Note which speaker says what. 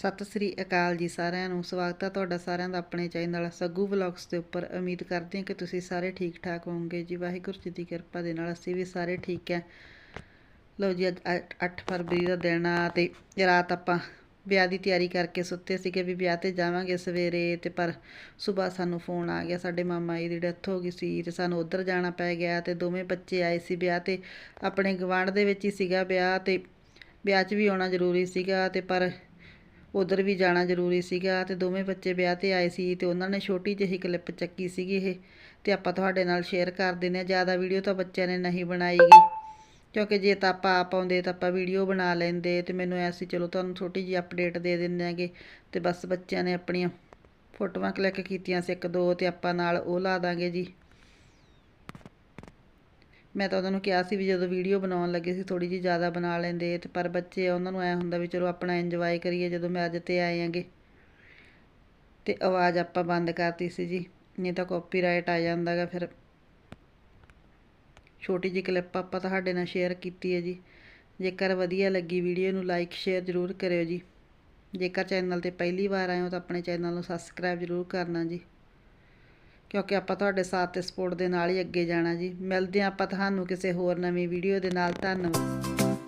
Speaker 1: ਸਤਿ ਸ੍ਰੀ ਅਕਾਲ ਜੀ ਸਾਰਿਆਂ ਨੂੰ। ਸਵਾਗਤ ਹੈ ਤੁਹਾਡਾ ਸਾਰਿਆਂ ਦਾ ਆਪਣੇ ਚੈਨਲ ਸੱਗੂ ਵਲੌਗਸ ਦੇ ਉੱਪਰ। ਉਮੀਦ ਕਰਦੇ ਹਾਂ ਕਿ ਤੁਸੀਂ ਸਾਰੇ ਠੀਕ ਠਾਕ ਹੋਵੋਗੇ। ਜੀ, ਵਾਹਿਗੁਰੂ ਜੀ ਦੀ ਕਿਰਪਾ ਦੇ ਨਾਲ ਅਸੀਂ ਵੀ ਸਾਰੇ ਠੀਕ ਹੈ। ਲਓ ਜੀ, ਅੱਜ 8 ਫਰਵਰੀ ਦਾ ਦਿਨ ਆ ਤੇ ਰਾਤ ਆਪਾਂ ਵਿਆਹ ਦੀ ਤਿਆਰੀ ਕਰਕੇ ਸੁੱਤੇ ਸੀਗੇ ਵੀ ਵਿਆਹ ਤੇ ਜਾਵਾਂਗੇ ਸਵੇਰੇ ਤੇ ਪਰ ਸਵੇਰ ਸਾਨੂੰ ਫੋਨ ਆ ਗਿਆ। ਸਾਡੇ ਮਾਮਾ ਜੀ ਦੀ ਡੈਥ ਹੋ ਗਈ ਸੀ ਤੇ ਸਾਨੂੰ ਉੱਧਰ ਜਾਣਾ ਪੈ ਗਿਆ ਤੇ ਦੋਵੇਂ ਬੱਚੇ ਆਏ ਸੀ ਵਿਆਹ ਤੇ। ਆਪਣੇ ਗਵਾਂਢ ਦੇ ਵਿੱਚ ਹੀ ਸੀਗਾ ਵਿਆਹ ਤੇ। ਵਿਆਹ 'ਚ ਵੀ ਆਉਣਾ ਜ਼ਰੂਰੀ ਸੀਗਾ ਤੇ ਪਰ ਉਧਰ ਵੀ ਜਾਣਾ ਜ਼ਰੂਰੀ ਸੀਗਾ ਤੇ ਦੋਵੇਂ ਬੱਚੇ ਵਿਆਹ ਤੇ ਆਏ ਸੀ ਤੇ ਉਹਨਾਂ ਨੇ ਛੋਟੀ ਜਿਹੀ ਕਲਿੱਪ ਚੱਕੀ ਸੀਗੀ ਇਹ। ਤੇ ਆਪਾਂ ਤੁਹਾਡੇ ਨਾਲ ਸ਼ੇਅਰ ਕਰ ਦਿੰਦੇ ਹਾਂ, ਜ਼ਿਆਦਾ ਵੀਡੀਓ ਤਾਂ ਬੱਚਿਆਂ ਨੇ ਨਹੀਂ ਬਣਾਈਗੀ ਕਿਉਂਕਿ ਜੇ ਤਾਂ ਆਪਾਂ ਆਪ ਆਉਂਦੇ ਤਾਂ ਆਪਾਂ ਵੀਡੀਓ ਬਣਾ ਲੈਂਦੇ ਤੇ ਮੈਨੂੰ ਐਸੀ ਚਲੋ ਤੁਹਾਨੂੰ ਛੋਟੀ ਜਿਹੀ ਅਪਡੇਟ ਦੇ ਦਿੰਦੇ ਆਂਗੇ ਤੇ ਬਸ ਬੱਚਿਆਂ ਨੇ ਆਪਣੀਆਂ ਫੋਟੋਆਂ ਕਲਿੱਕ ਕੀਤੀਆਂ ਸੀ ਇੱਕ ਦੋ ਤੇ ਆਪਾਂ ਨਾਲ ਉਹ ਲਾ ਦਾਂਗੇ ਜੀ। ਮੈਂ ਤਾਂ ਉਹਨਾਂ ਨੂੰ ਕਿਹਾ ਸੀ ਵੀ ਜਦੋਂ ਵੀਡੀਓ ਬਣਾਉਣ ਲੱਗੇ ਸੀ ਥੋੜ੍ਹੀ ਜਿਹੀ ਜ਼ਿਆਦਾ ਬਣਾ ਲੈਂਦੇ ਤੇ ਪਰ ਬੱਚੇ ਆ, ਉਹਨਾਂ ਨੂੰ ਐ ਹੁੰਦਾ ਵੀ ਚਲੋ ਆਪਣਾ ਇੰਜੋਏ ਕਰੀਏ ਜਦੋਂ ਮੈਂ ਅੱਜ ਤੇ ਆਏ ਆਂਗੇ। ਤੇ ਆਵਾਜ਼ ਆਪਾਂ ਬੰਦ ਕਰਤੀ ਸੀ ਜੀ ਨਹੀਂ ਤਾਂ ਕਾਪੀਰਾਈਟ ਆ ਜਾਂਦਾਗਾ ਫਿਰ। ਛੋਟੀ ਜਿਹੀ ਕਲਿੱਪ ਆਪਾਂ ਤੁਹਾਡੇ ਨਾਲ ਸ਼ੇਅਰ ਕੀਤੀ ਹੈ ਜੀ। ਜੇਕਰ ਵਧੀਆ ਲੱਗੀ ਵੀਡੀਓ ਨੂੰ ਲਾਈਕ ਸ਼ੇਅਰ ਜ਼ਰੂਰ ਕਰਿਓ ਜੀ। ਜੇਕਰ ਚੈਨਲ ਤੇ ਪਹਿਲੀ ਵਾਰ ਆਏ ਹੋ ਤਾਂ ਆਪਣੇ ਚੈਨਲ ਨੂੰ ਸਬਸਕ੍ਰਾਈਬ ਜ਼ਰੂਰ ਕਰਨਾ ਜੀ। ਕਿਉਂਕਿ ਆਪਾਂ ਤੁਹਾਡੇ ਸਾਥ ਤੇ ਸਪੋਰਟ ਦੇ ਨਾਲ ਹੀ ਅੱਗੇ ਜਾਣਾ ਜੀ। ਮਿਲਦੇ ਹਾਂ ਆਪਾਂ ਤੁਹਾਨੂੰ ਕਿਸੇ ਹੋਰ ਨਵੀਂ ਵੀਡੀਓ ਦੇ ਨਾਲ। ਧੰਨਵਾਦ।